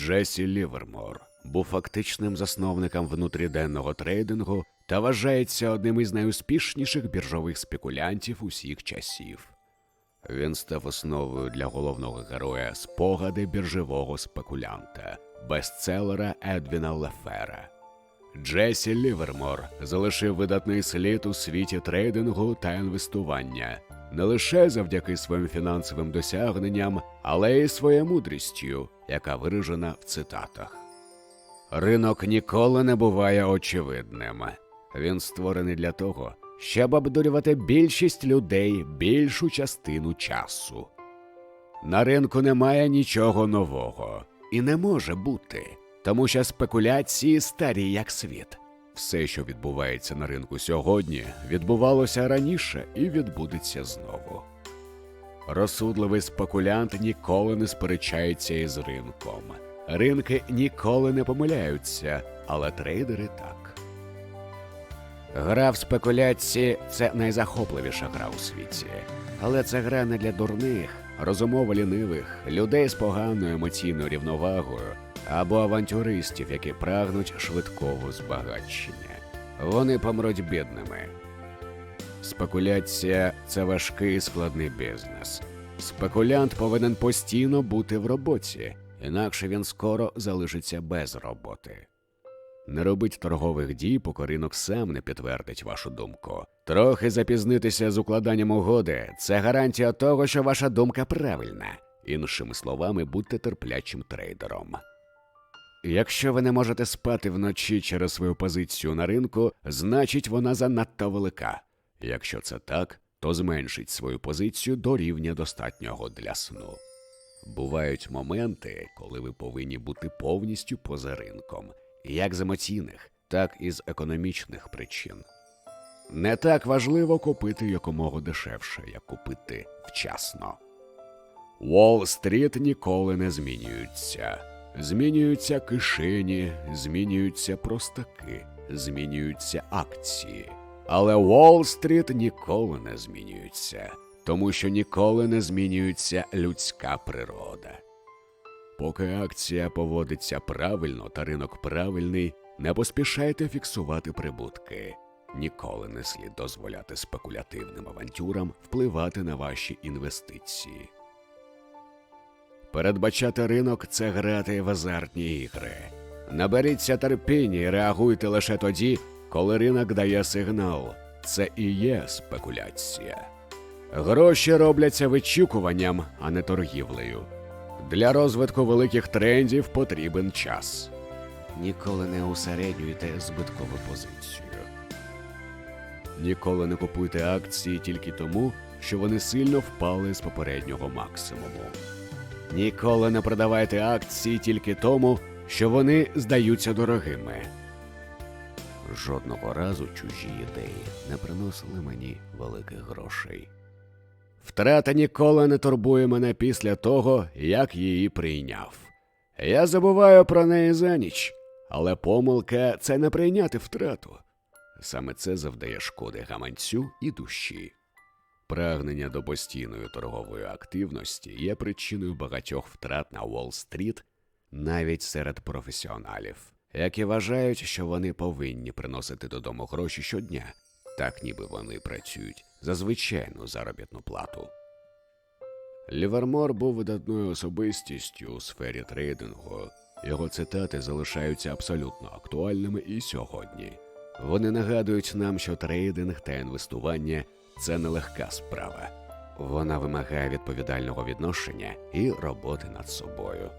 Джесі Лівермор був фактичним засновником внутріденного трейдингу та вважається одним із найуспішніших біржових спекулянтів усіх часів. Він став основою для головного героя спогади біржового спекулянта, бестселера Едвіна Лефера. Джесі Лівермор залишив видатний слід у світі трейдингу та інвестування не лише завдяки своїм фінансовим досягненням, але й своєю мудрістю, яка виражена в цитатах. Ринок ніколи не буває очевидним. Він створений для того, щоб обдурювати більшість людей більшу частину часу. На ринку немає нічого нового і не може бути, тому що спекуляції старі як світ. Все, що відбувається на ринку сьогодні, відбувалося раніше і відбудеться знову. Розсудливий спекулянт ніколи не сперечається із ринком. Ринки ніколи не помиляються, але трейдери так. Гра в спекуляції це найзахопливіша гра у світі. Але це гра не для дурних, розумово лінивих, людей з поганою емоційною рівновагою або авантюристів, які прагнуть швидкого збагачення. Вони помруть бідними. Спекуляція це важкий і складний бізнес. Спекулянт повинен постійно бути в роботі, інакше він скоро залишиться без роботи. Не робить торгових дій, поки ринок сам не підтвердить вашу думку. Трохи запізнитися з укладанням угоди це гарантія того, що ваша думка правильна. Іншими словами, будьте терплячим трейдером. Якщо ви не можете спати вночі через свою позицію на ринку, значить вона занадто велика. Якщо це так, то зменшіть свою позицію до рівня достатнього для сну. Бувають моменти, коли ви повинні бути повністю поза ринком, як з емоційних, так і з економічних причин. Не так важливо купити якомога дешевше, як купити вчасно. Уолл-стріт ніколи не змінюються. Змінюються кишені, змінюються простаки, змінюються акції. Але Уолл-стріт ніколи не змінюється, тому що ніколи не змінюється людська природа. Поки акція поводиться правильно та ринок правильний, не поспішайте фіксувати прибутки. Ніколи не слід дозволяти спекулятивним авантюрам впливати на ваші інвестиції. Передбачати ринок це грати в азартні ігри. Наберіться терпіння і реагуйте лише тоді, коли ринок дає сигнал. Це і є спекуляція. Гроші робляться вичікуванням, а не торгівлею. Для розвитку великих трендів потрібен час. Ніколи не усереднюйте збиткову позицію. Ніколи не купуйте акції тільки тому, що вони сильно впали з попереднього максимуму. Ніколи не продавайте акції тільки тому, що вони здаються дорогими. Жодного разу чужі ідеї не приносили мені великих грошей. Втрата ніколи не турбує мене після того, як її прийняв. Я забуваю про неї за ніч, але помилка це не прийняти втрату. Саме це завдає шкоди гаманцю і душі. Прагнення до постійної торгової активності є причиною багатьох втрат на Уолл-стріт навіть серед професіоналів, які вважають, що вони повинні приносити додому гроші щодня, так ніби вони працюють за звичайну заробітну плату. Лівермор був видатною особистістю у сфері трейдингу. Його цитати залишаються абсолютно актуальними і сьогодні. Вони нагадують нам, що трейдинг та інвестування це нелегка справа. Вона вимагає відповідального відношення і роботи над собою.